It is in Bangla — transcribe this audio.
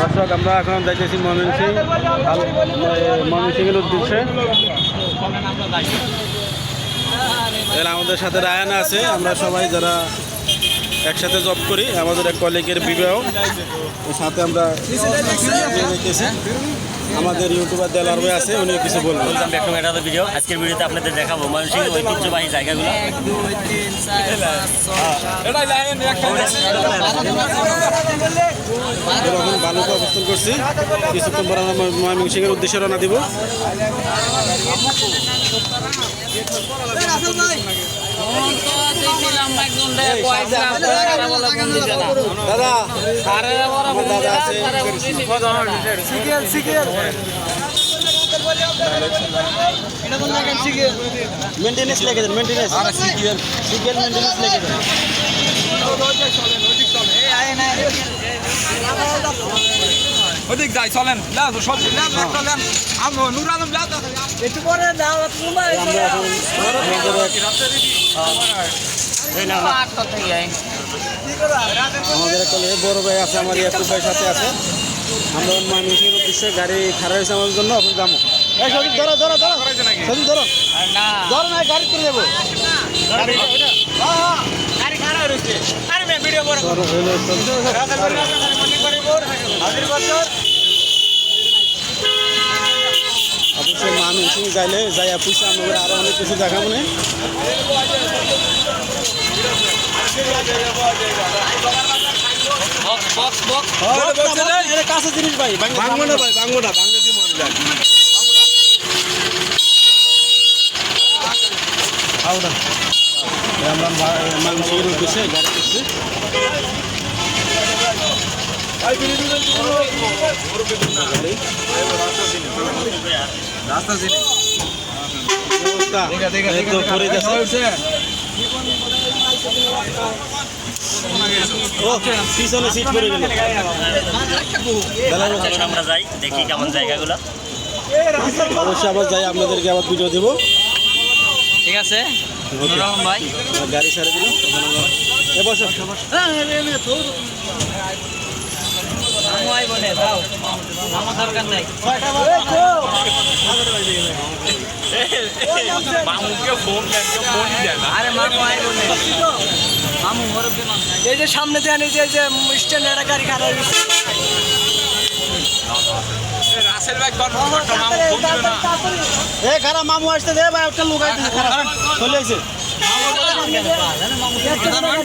দর্শক, আমরা এখন যাইতেছি ময়মনসিং এর উদ্দেশ্যে। আমাদের সাথে রায়ান আছে। আমরা সবাই যারা একসাথে জব করি, আমাদের এক কলিগের বিবাহ। সাথে আমরা আমাদের ইউটিউবার দেলার ভাই আছে উনি কিছু বলবেন। বললাম ব্যাক টু ম্যাটার ভিডিও আজকের ভিডিওতে আপনাদের দেখাবো ময়মনসিংহ ঐতিহ্যবাহী জায়গাগুলো। এরকম বালুকে অবস্থান করছি। কিছুক্ষণ পর আমরা ময়মনসিংহের উদ্দেশ্যে রওনা দিব। দাদা আছে মেনটেনেন্স লেগে দেন মেনটেনেন্স সিকেল মেনটেনেন্স লেগে দেন ওদিক যাই চলেন। না সব না চলেন। আমি নুর আলম যা আমরা এখন আমাদের এক আমাদের একটা বড় ভাই আছে আমার ইয়াকুব ভাই সাথে আছে। আমরা ময়মনসিংহের উদ্দেশ্যে গাড়ি খারাপ হয়েছে আমাদের জন্য এখন যাব। এই সঠিক ধরো ধরো ধরো। সঠিক ধরো। ধরো না গাড়ি করে দেবো ধরো, হইল, চলো। অবশ্যই ময়মনসিং যাইলে যাইয়া পুষে আমাদের আরও অনেক কিছু দেখাবো না এটা কাছে জিনিস ভাই ভাঙবো না ভাই ভাঙবো না ভাঙলে দিব আমরা ময়মনসিংহের উদ্দেশ্যে গাড়ি করছি অবস্থা এই তো পরে যাচ্ছে ও পিছনে সিট পড়ে গেল। চলুন আমরা যাই দেখি কেমন জায়গাগুলো। অবশ্যই আবার যাই আপনাদেরকে আবার ভিডিও দেবো। ঠিক আছে। ভাই। গাড়ি ছেড়ে দিলাম এ বসো। বলে দাও। আমার দরকার নাই। মামুকে ফোন ফোন দেয় আরে মামু আই বলে। এই যে সামনে দেন এই যে এই যে স্ট্যান্ড একটা গাড়ি খারাপ মামু ফোন এ খারাপ মামু আসতে দে ভাই একটা লোক আইতেছে খারাপ চলে আসে মামু।